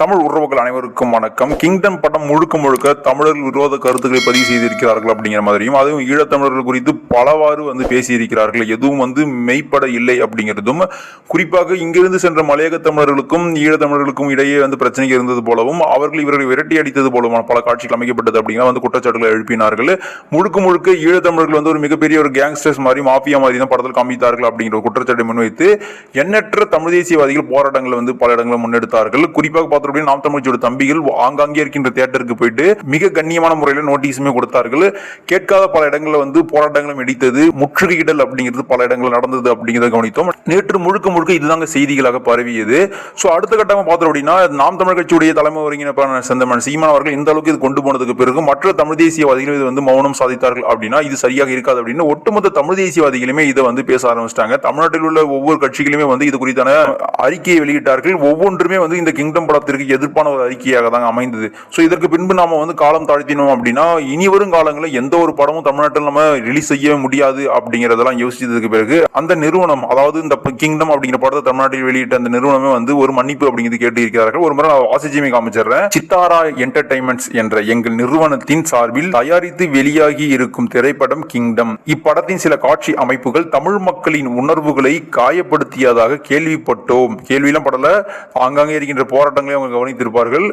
தமிழ் உறவுகள் அனைவருக்கும் வணக்கம். கிங்டம் படம் முழுக்க முழுக்க தமிழர்கள் விரோத கருத்துக்களை பதிவு செய்திருக்கிறார்கள் அப்படிங்கிற மாதிரியும் அதுவும் ஈழத்தமிழர்கள் குறித்து பலவாறு வந்து பேசியிருக்கிறார்கள். எதுவும் வந்து மெய்ப்பட இல்லை அப்படிங்கிறதும் குறிப்பாக இங்கிருந்து சென்ற மலையக தமிழர்களுக்கும் ஈழத்தமிழர்களுக்கும் இடையே வந்து பிரச்சனை இருந்தது போலவும் அவர்கள் இவர்களை விரட்டி அடித்தது போலவும் பல காட்சிகள் அமைக்கப்பட்டது அப்படிங்கிற வந்து குற்றச்சாட்டுகளை எழுப்பினார்கள். முழுக்க முழுக்க ஈழத்தமிழர்கள் வந்து ஒரு மிகப்பெரிய ஒரு கேங்ஸ்டர்ஸ் மாதிரி மாஃபியா மாதிரி தான் படத்தில் காமித்தார்கள் அப்படிங்கிற ஒரு குற்றச்சாட்டை முன்வைத்து எண்ணற்ற தமிழ் தேசியவாதிகள் போராட்டங்களை வந்து பல இடங்களில் முன்னெடுத்தார்கள். குறிப்பாக பார்த்தோம் நாம் தமிழ்ச்சியோட தம்பிகள் ஆங்காங்கே இருக்கின்ற தியேட்டருக்கு போயிட்டு மிக கண்ணியமான முறையில் நோட்டீஸுமே கொடுத்தார்கள். கேட்காத பல இடங்களில் வந்து போராட்டங்களும் இடித்தது முற்றுகையிடல் அப்படிங்கிறது பல இடங்கள் நடந்தது அப்படிங்கிறத கவனித்தோம். நேற்று முழுக்க முழுக்க இதுதாங்க செய்திகளாக பரவியது. ஸோ அடுத்த கட்டமாக பார்த்தோம் அப்படின்னா நாம் தமிழ் கட்சியுடைய தலைமை ஒருங்கிணைப்பான செந்தமன் சீமான் அவர்கள் இந்த அளவுக்கு இது கொண்டு போனதுக்கு பிறகு மற்ற தமிழ் தேசியவாதிகள் இது வந்து மௌனம் சாதித்தார்கள் அப்படின்னா இது சரியாக இருக்காது அப்படின்னு ஒட்டுமொத்த தமிழ் தேசியவாதிகளுமே இதை வந்து பேச ஆரம்பிச்சிட்டாங்க. தமிழ்நாட்டில் உள்ள ஒவ்வொரு கட்சிகளுமே வந்து இது குறித்தான அறிக்கையை வெளியிட்டார்கள். ஒவ்வொன்றுமே வந்து இந்த கிங்டம் படத்திற்கு எதிர்ப்பான ஒரு அறிக்கையாக தான் அமைந்தது. ஸோ இதற்கு பின்பு நாம வந்து காலம் தாழ்த்தினோம் அப்படின்னா இனி வரும் காலங்களில் எந்த ஒரு படமும் தமிழ்நாட்டில் நம்ம ரிலீஸ் செய்ய முடியாது அப்படிங்கிறதெல்லாம் யோசிச்சதுக்கு பிறகு அந்த நிறுவனம் அதாவது இந்த கிங்டம் அப்படிங்கிற படத்தை தமிழ்நாட்டில் வெளியிட்ட அந்த நிறுவனமே வந்து ஒரு மன்னிப்பு அப்படிங்கிறது கேட்டு இருக்கிறார்கள் ஒரு முறை நான் வாசிச்சுமே காமிச்சிடுறேன். சித்தாரா என்டர்டைன்மெண்ட்ஸ் என்ற எங்கள் நிறுவனத்தின் சார்பில் தயாரித்து வெளியாகி இருக்கும் திரைப்படம் கிங்டம் இப்படத்தின் சில காட்சி அமைப்புகள் தமிழ் மக்களின் உணர்வுகளை காயப்படுத்தியதாக கேள்விப்பட்டோம். கேள்வியெல்லாம் படல. ஆங்காங்கே இருக்கின்ற போராட்டங்களை அவங்க கவனித்திருப்பார்கள்.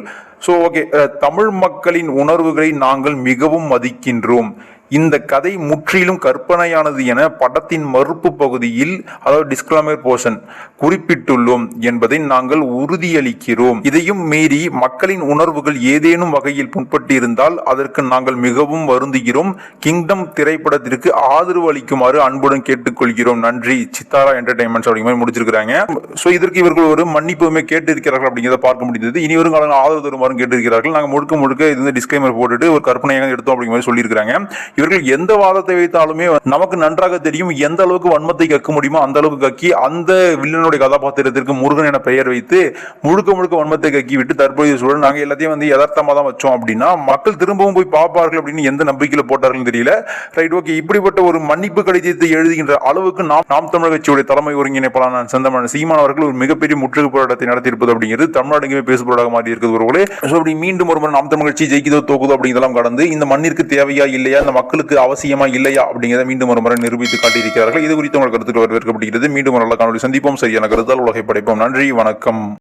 ஸோ ஓகே தமிழ் மக்களின் உணர்வுகளை நாங்கள் மிகவும் மதிக்கின்றோம். இந்த கதை முற்றிலும் கற்பனையானது என படத்தின் மறுப்பு பகுதியில் அதாவது டிஸ்கிளாமர் போர்ஷன் குறிப்பிட்டுள்ளோம் என்பதை நாங்கள் உறுதியளிக்கிறோம். இதையும் மீறி மக்களின் உணர்வுகள் ஏதேனும் வகையில் புண்பட்டிருந்தால் அதற்கு நாங்கள் மிகவும் வருந்துகிறோம். கிங்டம் திரைப்படத்திற்கு ஆதரவு அளிக்குமாறு அன்புடன் கேட்டுக்கொள்கிறோம். நன்றி. சித்தாரா என்டர்டைன்மெண்ட்ஸ் அப்படிங்கிற மாதிரி முடிச்சிருக்கிறாங்க. ஸோ இதற்கு இவர்கள் ஒரு மன்னிப்புமே கேட்டு இருக்கிறார்கள் அப்படிங்கிறத பார்க்க முடிந்தது. இனி வரும் காலங்கள் ஆதரவு தருமாறும் கேட்டிருக்கிறார்கள். நாங்கள் முழுக்க முழுக்க இது வந்து டிஸ்கிளைமர் போட்டுட்டு ஒரு கற்பனையாக எடுத்தோம் அப்படிங்கிற மாதிரி சொல்லியிருக்கிறாங்க. இவர்கள் எந்த வாதத்தை வைத்தாலுமே நமக்கு நன்றாக தெரியும் எந்த அளவுக்கு வன்மத்தை கக்க முடியுமோ அந்த அளவுக்கு கக்கி அந்த வில்லனுடைய கதாபாத்திரத்திற்கு முருகன் என பெயர் வைத்து முழுக்க முழுக்க வன்மத்தை கக்கி விட்டு தற்போதைய சூழல் நாங்க எல்லாத்தையும் வந்து யதார்த்தமா தான் வச்சோம் அப்படின்னா மக்கள் திரும்பவும் போய் பார்ப்பார்கள் அப்படின்னு எந்த நம்பிக்கையில போட்டார்கள் தெரியல. Right okay. இப்படிப்பட்ட ஒரு மன்னிப்பு கடிதத்தை எழுதுகின்ற அளவுக்கு நாம் நாம் தமிழர் கட்சியுடைய தலைமை ஒருங்கிணைப்பாளர் செந்தமன் சீமான் அவர்கள் ஒரு மிகப்பெரிய முற்றுகை போராட்டத்தை நடத்தியிருப்பது அப்படிங்கிறது தமிழ்நாடுமே பேசுபொருளாக மாறி இருக்குது ஒருவர்களே ஸோ அப்படி மீண்டும் ஒரு முறை நாம் தமிழ் கட்சி ஜெயிக்குதோ தோக்குதோ அப்படிங்கிறதெல்லாம் கடந்து இந்த மண்ணிற்கு தேவையா இல்லையா? இந்த மக்களுக்கு அவசியமா இல்லையா அப்படிங்கிறத மீண்டும் ஒரு முறை நிரூபித்து காட்டியிருக்கிறார்கள். இது குறித்து உங்கள் கருத்துக்கள் வரவேற்கப்படுகிறது. மீண்டும் ஒரு நல்ல காணொலி சந்திப்போம். சரியான கருத்தால் உலகை படைப்போம். நன்றி. வணக்கம்.